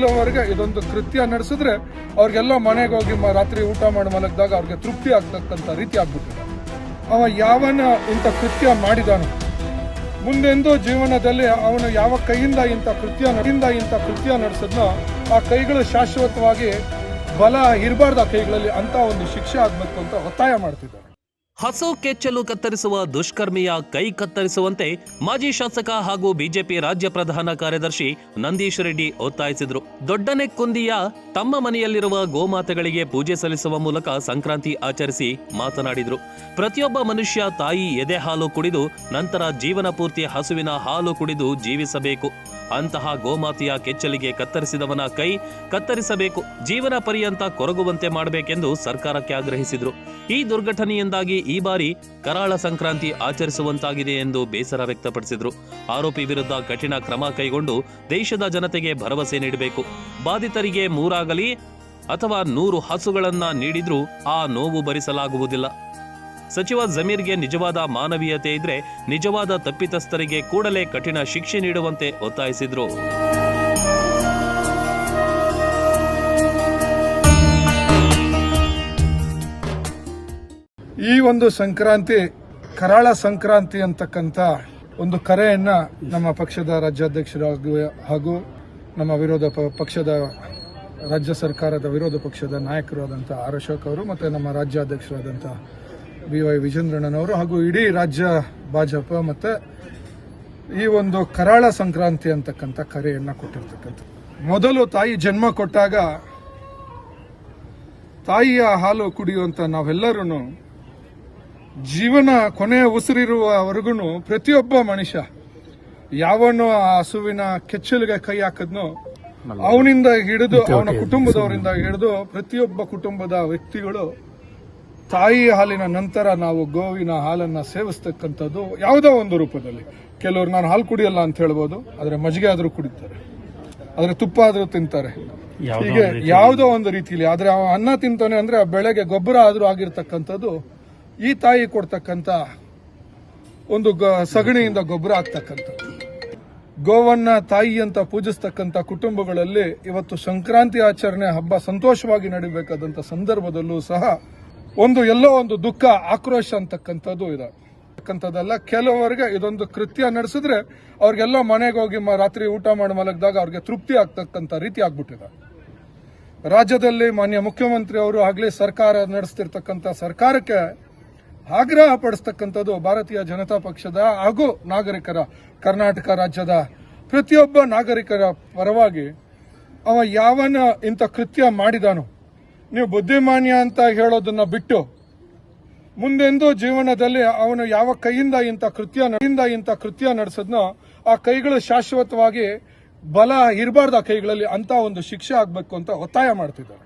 ಇಲ್ಲಿವರೆಗೆ ಇದೊಂದು ಕೃತ್ಯ ನಡೆಸಿದ್ರೆ ಅವ್ರಿಗೆಲ್ಲ ಮನೆಗೆ ಹೋಗಿ ರಾತ್ರಿ ಊಟ ಮಾಡಿ ಮಲಗಿದಾಗ ಅವ್ರಿಗೆ ತೃಪ್ತಿ ಆಗ್ತಕ್ಕಂಥ ರೀತಿ ಆಗ್ಬಿಟ್ಟಿದೆ. ಅವ ಯಾವನ ಇಂಥ ಕೃತ್ಯ ಮಾಡಿದಾನೋ, ಮುಂದೆಂದು ಜೀವನದಲ್ಲಿ ಅವನು ಯಾವ ಕೈಯಿಂದ ಇಂಥ ಕೃತ್ಯ ನಡೆಯಿಂದ ಇಂಥ ಕೃತ್ಯ ನಡೆಸಿದ್ನೋ, ಆ ಕೈಗಳು ಶಾಶ್ವತವಾಗಿ ಬಲ ಇರಬಾರ್ದು ಆ ಕೈಗಳಲ್ಲಿ ಅಂತ ಒಂದು ಶಿಕ್ಷೆ ಆಗ್ಬೇಕು ಅಂತ ಒತ್ತಾಯ ಮಾಡ್ತಿದ್ದಾರೆ. ಹಸು ಕೆಚ್ಚಲು ಕತ್ತರಿಸುವ ದುಷ್ಕರ್ಮಿಯ ಕೈ ಕತ್ತರಿಸುವಂತೆ ಮಾಜಿ ಶಾಸಕ ಹಾಗೂ ಬಿಜೆಪಿ ರಾಜ್ಯ ಪ್ರಧಾನ ಕಾರ್ಯದರ್ಶಿ ನಂದೀಶ್ ರೆಡ್ಡಿ ಒತ್ತಾಯಿಸಿದರು. ದೊಡ್ಡನೆ ಕುಂದಿಯ ತಮ್ಮ ಮನೆಯಲ್ಲಿರುವ ಗೋಮಾತೆಗಳಿಗೆ ಪೂಜೆ ಸಲ್ಲಿಸುವ ಮೂಲಕ ಸಂಕ್ರಾಂತಿ ಆಚರಿಸಿ ಮಾತನಾಡಿದರು. ಪ್ರತಿಯೊಬ್ಬ ಮನುಷ್ಯ ತಾಯಿ ಎದೆ ಹಾಲು ಕುಡಿದು ನಂತರ ಜೀವನ ಪೂರ್ತಿ ಹಸುವಿನ ಹಾಲು ಕುಡಿದು ಜೀವಿಸಬೇಕು. ಅಂತಹ ಗೋಮಾತೆಯ ಕೆಚ್ಚಲಿಗೆ ಕತ್ತರಿಸಿದವನ ಕೈ ಕತ್ತರಿಸಬೇಕು, ಜೀವನ ಪರ್ಯಂತ ಕೊರಗುವಂತೆ ಮಾಡಬೇಕೆಂದು ಸರ್ಕಾರಕ್ಕೆ ಆಗ್ರಹಿಸಿದ್ರು. ಈ ದುರ್ಘಟನೆಯಿಂದಾಗಿ ಈ ಬಾರಿ ಕರಾಳ ಸಂಕ್ರಾಂತಿ ಆಚರಿಸುವಂತಾಗಿದೆ ಎಂದು ಬೇಸರ ವ್ಯಕ್ತಪಡಿಸಿದ್ರು. ಆರೋಪಿ ವಿರುದ್ಧ ಕಠಿಣ ಕ್ರಮ ಕೈಗೊಂಡು ದೇಶದ ಜನತೆಗೆ ಭರವಸೆ ನೀಡಬೇಕು. ಬಾಧಿತರಿಗೆ ಮೂರಾಗಲಿ ಅಥವಾ ನೂರು ಹಸುಗಳನ್ನ ನೀಡಿದ್ರೂ ಆ ನೋವು ಭರಿಸಲಾಗುವುದಿಲ್ಲ. ಸಚಿವ ಜಮೀರ್ಗೆ ನಿಜವಾದ ಮಾನವೀಯತೆ ಇದ್ರೆ ನಿಜವಾದ ತಪ್ಪಿತಸ್ಥರಿಗೆ ಕೂಡಲೇ ಕಠಿಣ ಶಿಕ್ಷೆ ನೀಡುವಂತೆ ಒತ್ತಾಯಿಸಿದ್ರು. ಈ ಒಂದು ಸಂಕ್ರಾಂತಿ, ಕರಾಳ ಸಂಕ್ರಾಂತಿ ಅಂತಕ್ಕಂಥ ಒಂದು ಕರೆಯನ್ನ ನಮ್ಮ ಪಕ್ಷದ ರಾಜ್ಯಾಧ್ಯಕ್ಷರು ಹಾಗೂ- ನಮ್ಮ ವಿರೋಧ ಪಕ್ಷದ ರಾಜ್ಯ ಸರ್ಕಾರದ ವಿರೋಧ ಪಕ್ಷದ ನಾಯಕರಾದಂಥ ಆರ್ ಅಶೋಕ್ ಅವರು ಮತ್ತೆ ನಮ್ಮ ರಾಜ್ಯಾಧ್ಯಕ್ಷರಾದಂಥ ಬಿ ವೈ ವಿಜೇಂದ್ರಣ್ಣನವರು ಹಾಗೂ ಇಡೀ ರಾಜ್ಯ ಭಾಜಪ ಮತ್ತೆ ಈ ಒಂದು ಕರಾಳ ಸಂಕ್ರಾಂತಿ ಅಂತಕ್ಕಂಥ ಕರೆಯನ್ನ ಕೊಟ್ಟಿರ್ತಕ್ಕಂಥ ಮೊದಲು ತಾಯಿ ಜನ್ಮ ಕೊಟ್ಟಾಗ ತಾಯಿಯ ಹಾಲು ಕುಡಿಯುವಂತ ನಾವೆಲ್ಲರೂ ಜೀವನ ಕೊನೆಯ ಉಸಿರಿರುವವರೆಗೂ ಪ್ರತಿಯೊಬ್ಬ ಮನುಷ್ಯ ಯಾವನು ಆ ಹಸುವಿನ ಕೆಚ್ಚಲಿಗೆ ಕೈ ಹಾಕದ್ನೋ ಅವನಿಂದ ಹಿಡಿದು ಅವನ ಕುಟುಂಬದವರಿಂದ ಹಿಡಿದು ಪ್ರತಿಯೊಬ್ಬ ಕುಟುಂಬದ ವ್ಯಕ್ತಿಗಳು ತಾಯಿ ಹಾಲಿನ ನಂತರ ನಾವು ಗೋವಿನ ಹಾಲನ್ನ ಸೇವಿಸ್ತಕ್ಕಂಥದ್ದು ಯಾವುದೋ ಒಂದು ರೂಪದಲ್ಲಿ. ಕೆಲವರು ನಾನು ಹಾಲು ಕುಡಿಯಲ್ಲ ಅಂತ ಹೇಳ್ಬೋದು ಆದರೆ ಮಜ್ಜಿಗೆ ಆದರೂ ಕುಡಿತಾರೆ. ಆದರೆ ತುಪ್ಪ ಆದರೂ ತಿಂತಾರೆ. ಹೀಗೆ ಯಾವುದೋ ಒಂದು ರೀತಿಯಲ್ಲಿ. ಆದರೆ ಅನ್ನ ತಿಂತಾನೆ ಅಂದರೆ ಆ ಬೆಳೆಗೆ ಗೊಬ್ಬರ ಆದರೂ ಆಗಿರ್ತಕ್ಕಂಥದ್ದು ಈ ತಾಯಿ ಕೊಡ್ತಕ್ಕಂಥ ಒಂದು ಗ- ಸಗಣಿಯಿಂದ ಗೊಬ್ಬರ ಆಗ್ತಕ್ಕಂಥದ್ದು. ಗೋವನ್ನ ತಾಯಿ ಅಂತ ಪೂಜಿಸ್ತಕ್ಕಂಥ ಕುಟುಂಬಗಳಲ್ಲಿ ಇವತ್ತು ಸಂಕ್ರಾಂತಿ ಆಚರಣೆ ಹಬ್ಬ ಸಂತೋಷವಾಗಿ ನಡೀಬೇಕಾದಂಥ ಸಂದರ್ಭದಲ್ಲೂ ಸಹ ಒಂದು ಎಲ್ಲೋ ಒಂದು ದುಃಖ, ಆಕ್ರೋಶ ಅಂತಕ್ಕಂಥದ್ದು ಇದೆ. ಅಂತಕ್ಕಂಥದ್ದಲ್ಲ, ಕೆಲವರಿಗೆ ಇದೊಂದು ಕೃತ್ಯ ನಡೆಸಿದ್ರೆ ಅವ್ರಿಗೆಲ್ಲ ಮನೆಗೆ ಹೋಗಿ ರಾತ್ರಿ ಊಟ ಮಾಡಿ ಮಲಗಿದಾಗ ಅವ್ರಿಗೆ ತೃಪ್ತಿ ಆಗ್ತಕ್ಕಂಥ ರೀತಿ ಆಗ್ಬಿಟ್ಟಿದೆ. ರಾಜ್ಯದಲ್ಲಿ ಮಾನ್ಯ ಮುಖ್ಯಮಂತ್ರಿ ಅವರು ಆಗ್ಲಿ ಸರ್ಕಾರ ನಡೆಸ್ತಿರ್ತಕ್ಕಂಥ ಸರ್ಕಾರಕ್ಕೆ ಆಗ್ರಹ ಪಡಿಸ್ತಕ್ಕಂಥದ್ದು ಭಾರತೀಯ ಜನತಾ ಪಕ್ಷದ ಹಾಗೂ ನಾಗರಿಕರ, ಕರ್ನಾಟಕ ರಾಜ್ಯದ ಪ್ರತಿಯೊಬ್ಬ ನಾಗರಿಕರ ಪರವಾಗಿ ಅವ ಯಾವನ ಇಂಥ ಕೃತ್ಯ ಮಾಡಿದಾನೋ ನೀವು ಬುದ್ಧಿಮಾನ್ಯ ಅಂತ ಹೇಳೋದನ್ನ ಬಿಟ್ಟು ಮುಂದೆಂದು ಜೀವನದಲ್ಲಿ ಅವನು ಯಾವ ಕೈಯಿಂದ ಇಂಥ ಕೃತ್ಯ ಇಂಥ ಕೃತ್ಯ ನಡೆಸದ್ನೋ ಆ ಕೈಗಳು ಶಾಶ್ವತವಾಗಿ ಬಲ ಇರಬಾರ್ದು ಆ ಕೈಗಳಲ್ಲಿ ಅಂತ ಒಂದು ಶಿಕ್ಷೆ ಆಗ್ಬೇಕು ಅಂತ ಒತ್ತಾಯ ಮಾಡ್ತಿದ್ದಾರೆ.